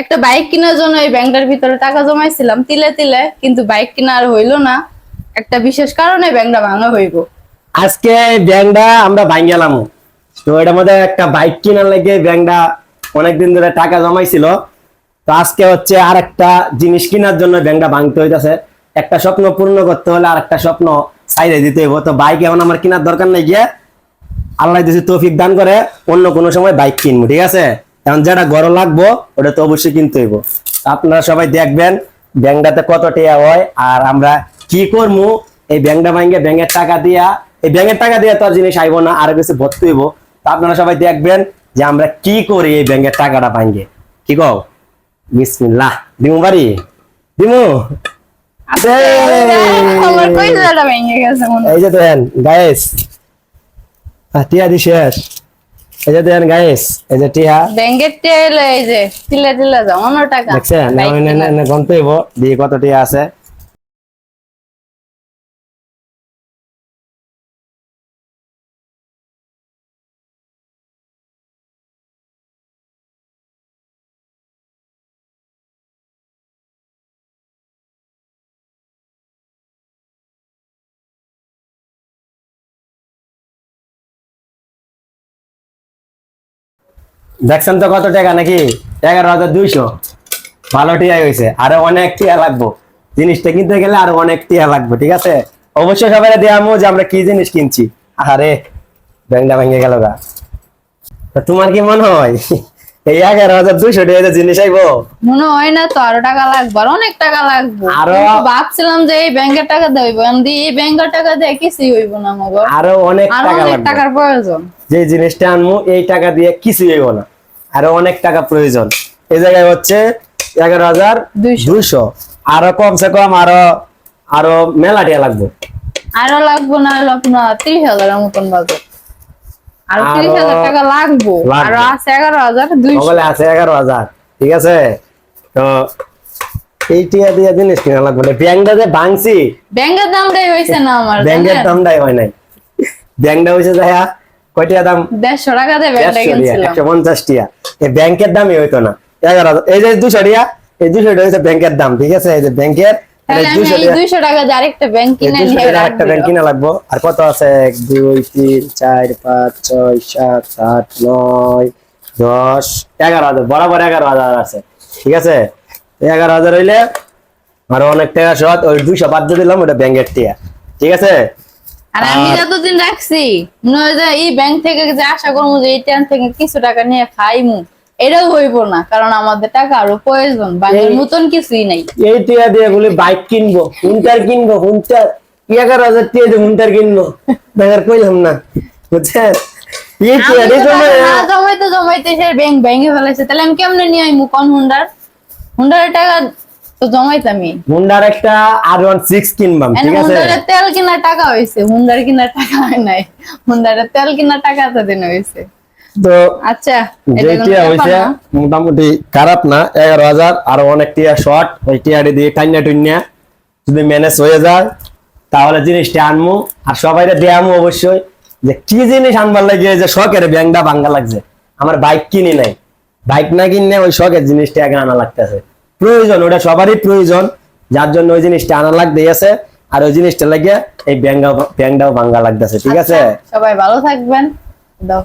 একটা বাইক কেনার জন্য এই ব্যাংকটার ভিতরে টাকা জমাইছিলাম, তিলে তিলে, কিন্তু বাইক কেনা আর হইল না। একটা বিশেষ কারণে ব্যাংকটা ভাঙা হইব। আজকে ব্যাংকটা আমরা ভাঙ্গেলাম। তো এটার মধ্যে একটা বাইক কেনার লাগে ব্যাংকটা অনেকদিন ধরে টাকা জমাইছিল। তো আজকে হচ্ছে আর একটা জিনিস কেনার জন্য ব্যাংকটা ভাঙতে হইতাছে। একটা স্বপ্ন পূর্ণ করতে হলে আর একটা স্বপ্ন সাইডে দিতে হইব। তো বাইক এখন আমার কেনার দরকার নাই গিয়ে, আল্লাহ যদি তৌফিক দান করে, অন্য কোনো সময় বাইক কিনবো, ঠিক আছে? এখন যেটা গরম লাগবো ওটা তো অবশ্যই কিনতে হইব। আপনারা সবাই দেখবেন ব্যাংকটাতে কত টাকা হয় আর আমরা কি করব এই ব্যাংকটা ভাঙ্গে ব্যাংকের টাকা দিয়া এই ব্যাংকের টাকা দিয়ে তো আর জিনিস আইবো না আরও কিছু ভর্তি হইব। তো আপনারা সবাই দেখবেন যে আমরা কি করি এই ব্যাংকের টাকাটা ভাঙ্গে কি কও? বিসমিল্লাহ। দিমু বাড়ি? দিমু? ভেঙে মনে এই যে দেখেন গায়েস টিয়া দি শেষ। এই যে দেন গাইস এই যে টিয়া। ব্যাংকের তেল এই যে টিলা তিলে জমানো টাকা। দেখছেন? না না না হইব দিয়ে কত টিয়া আছে? দেখছেন তো কত টাকা নাকি? এগারো হাজার দুইশো। ভালো টিয়া হয়েছে আরও অনেক টিয়া লাগবো। জিনিসটা কিনতে গেলে আরও অনেক টিয়া লাগবে, ঠিক আছে? অবশ্যই সবাই দেয়ামো যে আমরা কি জিনিস কিনছি। আরে ব্যাংটা ভেঙে গেল গা। তোমার কি মনে হয়? এই এগারো হাজার দুইশো টাকা জিনিস আইবো? মনে হয় না তো আরও টাকা লাগবে আর অনেক টাকা লাগবে। আরো- ভাবছিলাম যে এই ব্যাংকের টাকা দেব আমি এই ব্যাংকের টাকা দিয়ে কিছুই হইব না মগর আরও অনেক টাকা লাগবে। টাকার প্রয়োজন। যে জিনিসটা আনব এই টাকা দিয়ে কিছু হইব না। আরও অনেক টাকা প্রয়োজন। এই জায়গায় হচ্ছে এগারো হাজার দুইশো। আরও কমসে কম আরও আরও মেলা টিয়া লাগবে। আরও লাগবো না হলো আপনার ত্রিশ হাজারের মতন বাজেট। আরও আরও ত্রিশ টাকা লাগবে। আরও আছে এগারো হাজার দুইশো। আছে এগারো হাজার ঠিক আছে? তো এই টিয়া দিয়ে জিনিস কিনা লাগবে না ব্যাংকটা যে ভাঙছি। ব্যাংকের দামটাই হয়েছে না আমার ব্যাংকের দামটাই হয় নাই। ব্যাংকটা হয়েছে দেখা কয়টিয়া দাম? দেড়শো টাকা দিয়ে ব্যাংকটা কিনছিলাম। একশো পঞ্চাশ টিয়া। এই ব্যাংকের দামই হইতো না। এগারো হাজার এই যে দুশো টিয়া এই দুশো টিয়া হচ্ছে ব্যাংকের দাম ঠিক আছে? এই যে ব্যাংকের আর কত আছে? এক দুই তিন চার পাঁচ ছয় সাত আট নয় দশ এগারো হাজার। বরাবর এগারো হাজার আছে। ঠিক আছে? এগারো হাজার হইলে আরও অনেক টাকা সৎ ওই দুইশো বাদ দিয়ে দিলাম ওটা ব্যাংকের টিয়া। ঠিক আছে? আর আমি আর- যতদিন রাখছি মনে হয় যে এই ব্যাংক থেকে যে আশা করব যে এই থেকে কিছু টাকা নিয়ে খাইমু। এটাও হইব না কারণ আমাদের টাকা আরও প্রয়োজন বাংলার এই- মতন কিছুই নাই। এই টিয়া দিয়ে বলি বাইক কিনবো হুন্টার কিনবো হুন্টার এগারো হাজার টিয়া দিয়ে হুন্টার কিনবো। ব্যাংকের কইলাম না বুঝছেন? এই আমি টিয়া দিয়ে টাকা জমাইতে জমাইতে সে ব্যাংক ভেঙে ফেলেছে তাহলে আমি কেমনে নিয়ে আইমু? কোন হুন্ডার? হুন্ডারের টাকা তো জমাইতামই। হুন্ডার একটা আর ওয়ান সিক্স কিনবাম ঠিক আছে? হুন্ডারের তেল কেনার টাকা হুন্ডার কেনার টাকা হয় নাই। হুন্ডারের তেল কেনার টাকা এতদিন হয়েছে তো আচ্ছা ব্যাপার হইছে মোটামুটি খারাপ না এগারো হাজার আর অনেক টিয়া শর্ট ওই টিয়াটি দিয়ে টাইনা টুইনা। যদি ম্যানেজ হয়ে যায় তাহলে জিনিসটা আনমু আর অবশ্যই যে কি জিনিস আনবার লাগে যে শখের ব্যাংকটা ভাঙ্গা লাগছে। আমার বাইক কিনি নাই। বাইক না কিনে ওই শখের জিনিসটা আগে আনা লাগতেছে। প্রয়োজন ওটা সবারই প্রয়োজন। যার জন্য ওই জিনিসটা আনা লাগতে আছে আর ওই জিনিসটা লাগে এই ব্যাংকটাও ব্যাংকটাও ভাঙ্গা লাগতেছে ঠিক আছে? আচ্ছা, সবাই ভালো থাকবেন। দাও